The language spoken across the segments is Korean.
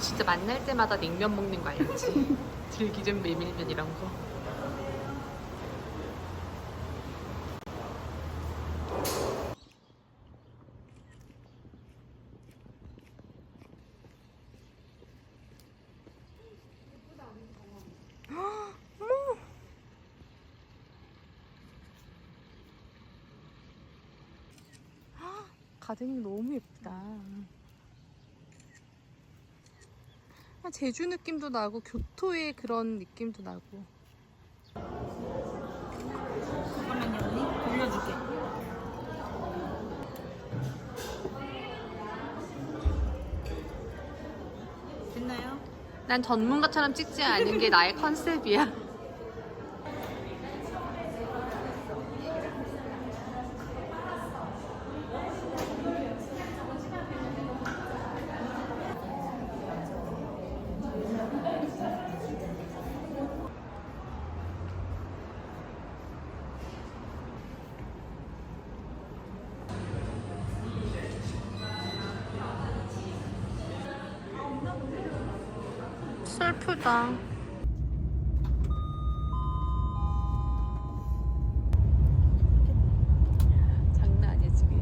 진짜 만날 때마다 냉면 먹는 거 알지? 들기름 메밀면 이런 거. 가든이 너무 예쁘다. 아, 제주 느낌도 나고 교토의 그런 느낌도 나고. 잠깐만요 언니 돌려줄게 됐나요? 난 전문가처럼 찍지 않은 게 나의 컨셉이야. 슬프다. 장난 아니야 지금.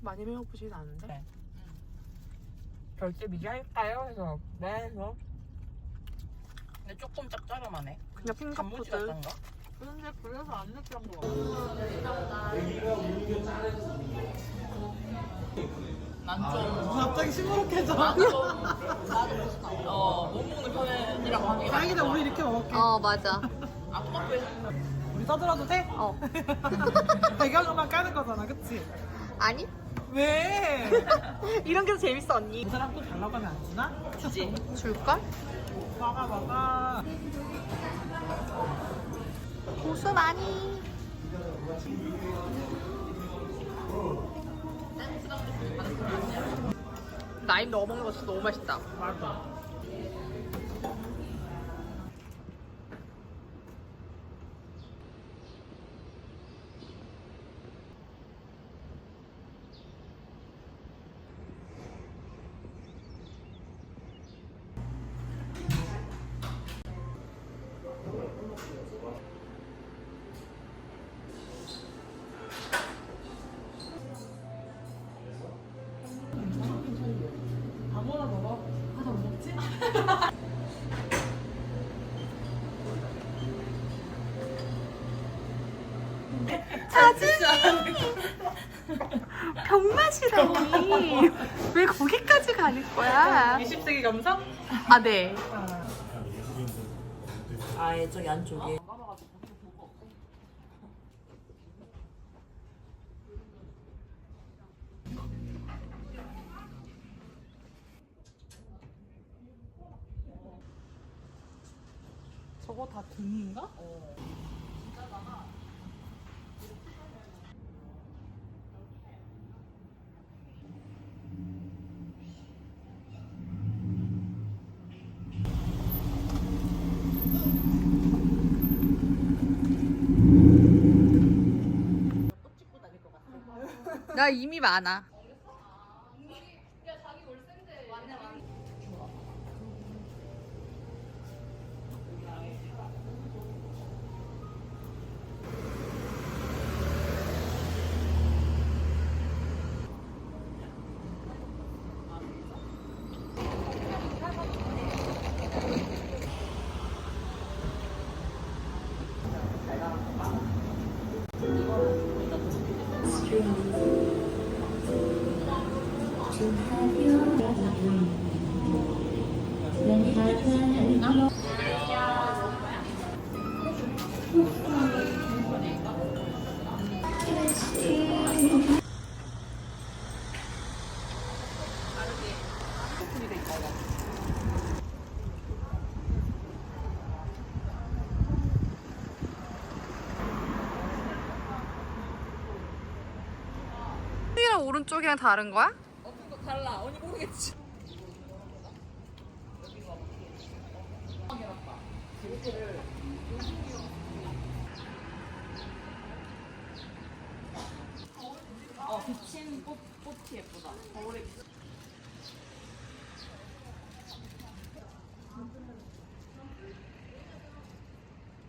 많이 배고프진 않은데? 네. 결제 미리 할까요? 해서 네 해서 근데 조금 짭짤하네 그냥. 같던가? 근데 그래서 안 느끼한 거 같아 난좀 갑자기 시무룩해져 어, 못 먹는 편이라고 하긴 다행이다 우리 이렇게 먹을게 어 맞아. 아 토마토에 우리 떠들어도 돼? 어. 배경음악 까는 거잖아 그치? 아니? 왜? 이런 게 더 재밌어 언니. 이 사람 또잘 나가면 안 주나? 주지 줄걸? 먹어 먹어 고수 많이. 라임 넣어 먹는 거 진짜 너무 맛있다. 맞아 병맛이라니. 왜 거기까지 가는 거야? 20세기 감성? 아 네. 아예 저기 안쪽에 저거 다 등인가? 나 이미 많아. 오른쪽이랑 다른 거야? 달라 언니 모르겠지 어 비친 꽃, 꽃 파티 예쁘다. 거울에.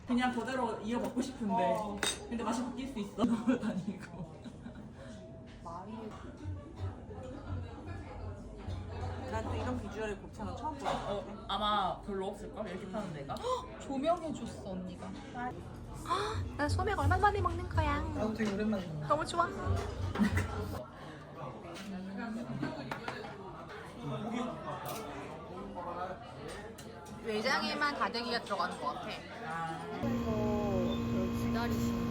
그냥 그대로 이어 먹고 싶은데 근데 맛이 바뀔 수 있어 다니고 난 또 이런 비주얼의 곱창은 처음 보는 것 어, 같아. 아마 별로 없을걸? 이렇게 파는 데가? 조명해줬어 언니가. 나 소맥 얼마 만에 먹는 거야. 나도 되게 오랜만에 먹어. 너무 좋아. 외장에만 다대기가 들어가는 것 같아.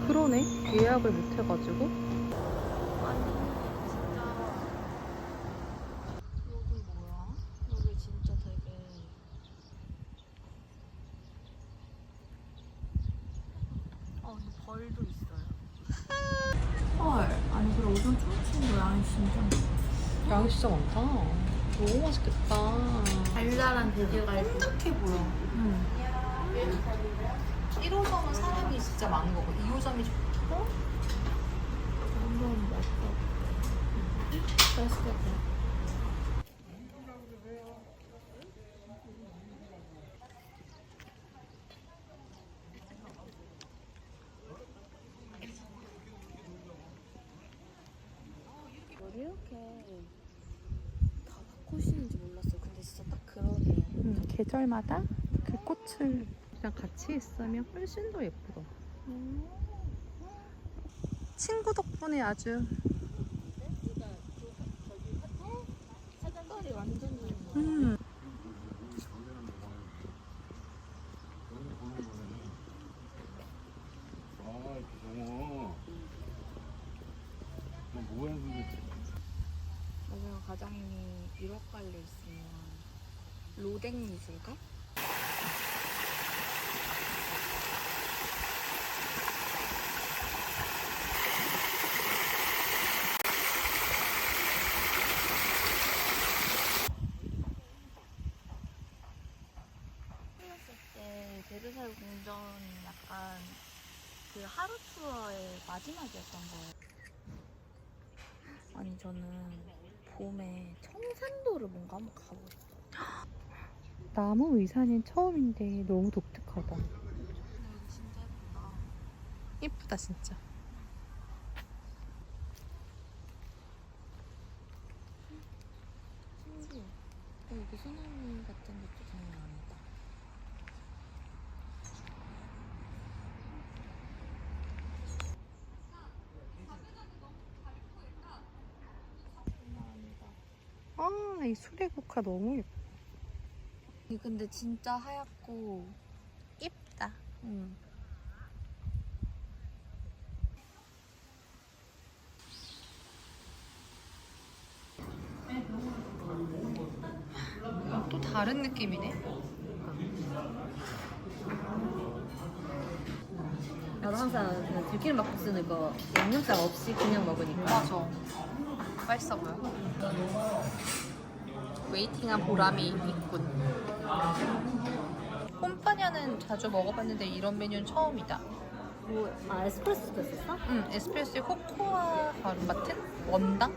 그러네. 예약을 못 해가지고. 여기 뭐야? 여기 진짜 되게 어, 이 벌도 있어요. 헐, 아니 그래 오전 춤추는 거 양이 진짜 양이 진짜 많다. 너무 맛있겠다. 달달한 돼지갈비. 딱해 보여. 응. 1호점은 사람이 진짜 많은 거고 2호점이 좋고 너무 맛있어. 맛있겠다. 뭘 이렇게 다 바꾸시는지 몰랐어요. 근데 진짜 딱 그러게. 음, 계절마다 그 꽃을 그냥 같이 있으면 훨씬 더 예쁘다. 친구 덕분에 아주 음, 과장님이 유럽 갈일 있으면 로댕? 어렸을 때 베르사유 궁전이 약간 그 하루 투어의 마지막이었던 거예요. 아니 저는 봄에 청산도를 뭔가 한번 가보고 싶어요. 나무 의사는 처음인데 너무 독특하다. 여기 진짜 예쁘다. 예쁘다 진짜. 신기해. 어, 여기 소나무 같은 것도. 장난 아니다. 아, 이 수레국화 너무 예뻐. 이게 근데 진짜 하얗고 예쁘다. 응. 또 다른 느낌이네. 나도 항상 그 들기름 막국수는 거 양념장 없이 그냥 먹으니까 맞아. 맛있어 보여. 웨이팅한 보람이 있군. 홈파냐는 자주 먹어봤는데 이런 메뉴는 처음이다. 뭐, 아 에스프레소 시켰었어? 응, 에스프레소에 코코아 가루 같은 원당?